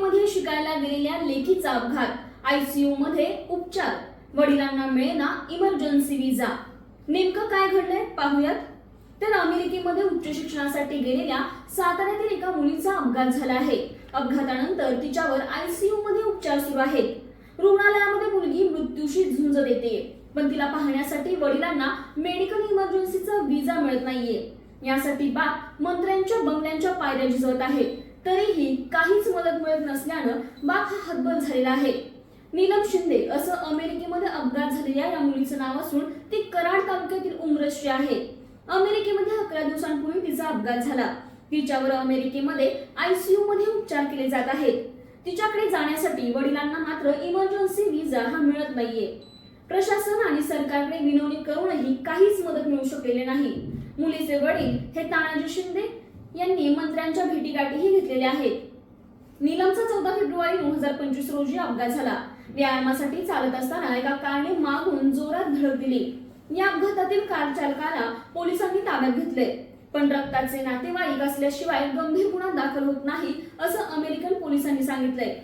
मध्ये शिकायला गेलेल्या लेखीचा अपघात आयसीयू मध्ये उपचार. वडिलांना मिळेना इमर्जन्सी विजा नेमकं काय घडलंय? पाहूयात. तर अमेरिकेमध्ये उच्च शिक्षणासाठी गेलेल्या साताऱ्यातील एका मुलीचा अपघात झाला आहे. अपघातानंतर तिच्यावर आयसीयू मध्ये उपचार सुरू आहेत. रुग्णालयामध्ये मुलगी मृत्यूशी झुंज देते पण तिला पाहण्यासाठी वडिलांना मेडिकल इमर्जन्सीचा विजा मिळत नाहीये. यासाठी बाप मंत्र्यांच्या बंगल्यांच्या पायऱ्या झिजवत आहेत. तरीही काहीच मदत मिळत नसल्यानं बाप हा हतबल झालेला आहे. नीलम शिंदे असं अमेरिकेमध्ये अपघात झालेल्या या मुलीचं नाव असून ती कराड तालुक्यातील उमरसची आहे. अमेरिकेमध्ये अकरा दिवसांपूर्वी तिचा अपघात झाला. तिच्यावर अमेरिकेमध्ये आयसीयू मध्ये उपचार केले जात आहेत. तिच्याकडे जाण्यासाठी वडिलांना मात्र इमर्जन्सी व्हिसा हा मिळत नाहीये. प्रशासन आणि सरकारने विनवणी करूनही काहीच मदत मिळू शकलेली नाही. मुलीचे वडील हे तानाजी शिंदे यांनी मंत्र्यांच्या भेटीगाठीही घेतलेल्या आहेत. नीलमचा चौदा फेब्रुवारी दोन हजार पंचवीस रोजी अपघात झाला. व्यायामासाठी चालत असताना एका कारने मागून जोरात धडक दिली. या अपघातातील कार चालकाला पोलिसांनी ताब्यात घेतले. पण रक्ताचे नातेवाईक असल्याशिवाय गंभीर गुन्हा दाखल होत नाही असं अमेरिकन पोलिसांनी सांगितलंय.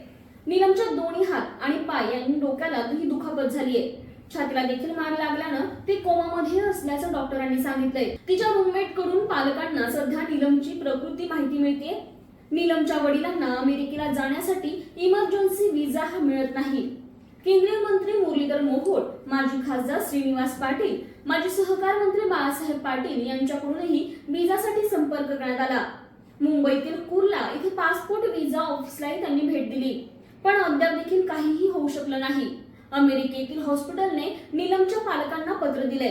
नीलमच्या दोन्ही हात आणि पाय यांनी डोक्याला ही दुखापत झालीय. छातीला देखील मार लागल्यानं ती कोमामध्ये असल्याचं डॉक्टरांनी सांगितलंय. तिच्या रूममेटकडून पालकांना सध्या नीलमची प्रकृती माहिती मिळते नीलमच्या वडिलांना अमेरिकेला जाण्यासाठी इमर्जन्सी व्हिसा हा मिळत नाही. केंद्रीय मंत्री मुरलीधर मोहोळ माजी खासदार श्रीनिवास पाटील माजी सहकार मंत्री बाळासाहेब पाटील यांच्याकडूनही व्हिसासाठी संपर्क करण्यात आला. मुंबईतील कुर्ला इथे पासपोर्ट विजा ऑफिसलाही त्यांनी भेट दिली. पण अद्याप देखील काहीही होऊ शकलं नाही. अमेरिकेतील हॉस्पिटलने नीलमच्या पालकांना पत्र दिले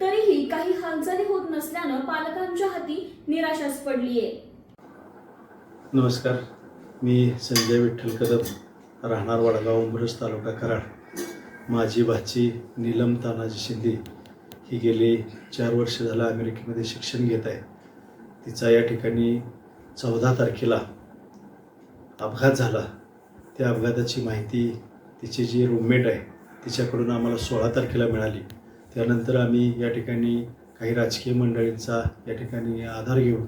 तरीही काही हालचाली होत नसल्यानं पालकांच्या हाती निराशाच आहे नमस्कार. मी संजय विठ्ठल कदम राहणार वडगाव उंबरस तालुका कराड. माझी भाची नीलम तानाजी शिंदे ही गेली चार वर्ष झालं अमेरिकेमध्ये शिक्षण घेत आहे. तिचा या ठिकाणी चौदा तारखेला अपघात झाला. त्या अपघाताची माहिती तिची जी रूममेट आहे तिच्याकडून आम्हाला सोळा तारखेला मिळाली. त्यानंतर आम्ही या ठिकाणी काही राजकीय मंडळींचा या ठिकाणी आधार घेऊन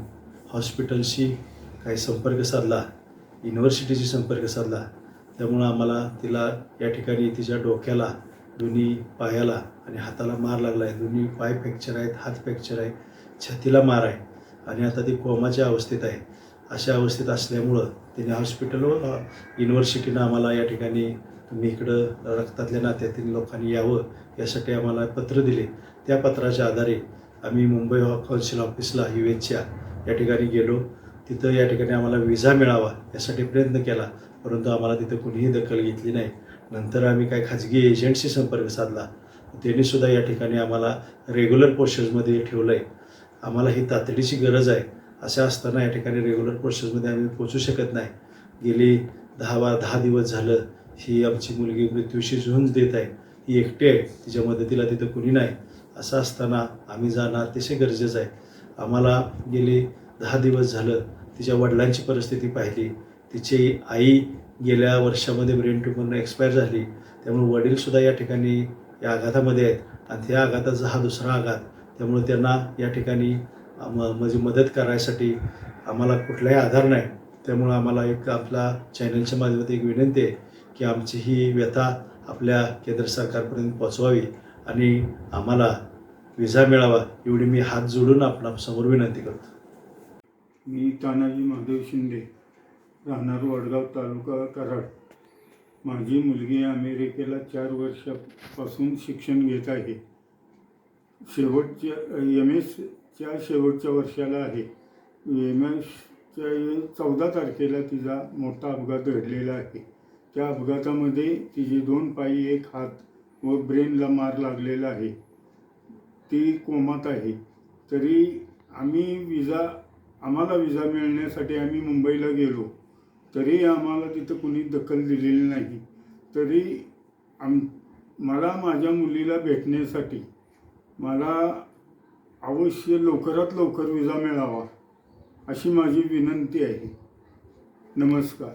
हॉस्पिटलशी काही संपर्क साधला युनिव्हर्सिटीशी संपर्क साधला. त्यामुळं आम्हाला तिला या ठिकाणी तिच्या डोक्याला दोन्ही पायाला आणि हाताला मार लागला आहे दोन्ही पाय फ्रॅक्चर आहेत हात फ्रॅक्चर आहे छातीला मार आहे आणि आता ती कोमाच्या अवस्थेत आहे. अशा अवस्थेत असल्यामुळं तिने हॉस्पिटल व युनिव्हर्सिटीनं आम्हाला या ठिकाणी तुम्ही इकडं रक्तातल्या नात्यातील लोकांनी यावं यासाठी आम्हाला पत्र दिले. त्या पत्राच्या आधारे आम्ही मुंबई कौन्सिल ऑफिसला यू एचच्या या ठिकाणी गेलो. तिथं या ठिकाणी आम्हाला विजा मिळावा यासाठी प्रयत्न केला परंतु आम्हाला तिथं कुणीही दखल घेतली नाही. नंतर आम्ही काही खाजगी एजंटशी संपर्क साधला. त्यांनीसुद्धा या ठिकाणी आम्हाला रेग्युलर प्रोसेसमध्ये ठेवलं आहे आम्हाला ही तातडीची गरज आहे. असं असताना या ठिकाणी रेग्युलर प्रोसेसमध्ये आम्ही पोचू शकत नाही. गेली दहा बारा दहा दिवस झालं ही आमची मुलगी मृत्यूशी झुंज देत आहे. ही एकटी आहे. तिच्या मदतीला तिथं कुणी नाही. असं असताना आम्ही जाणं अतिशय गरजेचं आहे. आम्हाला गेले दहा दिवस झालं. तिच्या वडिलांची परिस्थिती पाहिली. तिची आई गेल्या वर्षामध्ये ब्रेन ट्यूमरनं एक्सपायर झाली. त्यामुळे वडीलसुद्धा या ठिकाणी या आघातामध्ये आहेत. आणि त्या आघाताचा हा दुसरा आघात. त्यामुळे त्यांना या ठिकाणी म- म्हणजे मदत करायसाठी आम्हाला कुठलाही आधार नाही. त्यामुळं आम्हाला एक आपला चॅनलच्या माध्यमातून एक विनंती आहे. की आमची ही व्यथा आपल्या केंद्र सरकारपर्यंत पोचवावी आणि आम्हाला विजा मिळावा एवढी मी हात जोडून आपला समोर विनंती करतो. मी तानाजी महादेव शिंदे राहणार वडगाव तालुका कराड. माझी मुलगी अमेरिकेला चार वर्षापासून शिक्षण घेत आहे. शेवटच्या एम एसच्या शेवटच्या वर्षाला आहे. एम एसच्या चौदा तारखेला तिचा मोठा अपघात घडलेला आहे. त्या अपघातामध्ये तिचे दोन पायी एक हात व ब्रेनला मार लागलेला आहे. ती कोमात आहे. तरी आम्ही विजा आम्हाला विजा मिळण्यासाठी आम्ही मुंबईला गेलो. तरी आम्हाला तिथं कुणी दखल दिलेली नाही. तरी आम मला माझ्या मुलीला भेटण्यासाठी मला अवश्य लवकरात लवकर विजा मिळावा अशी माझी विनंती आहे. नमस्कार.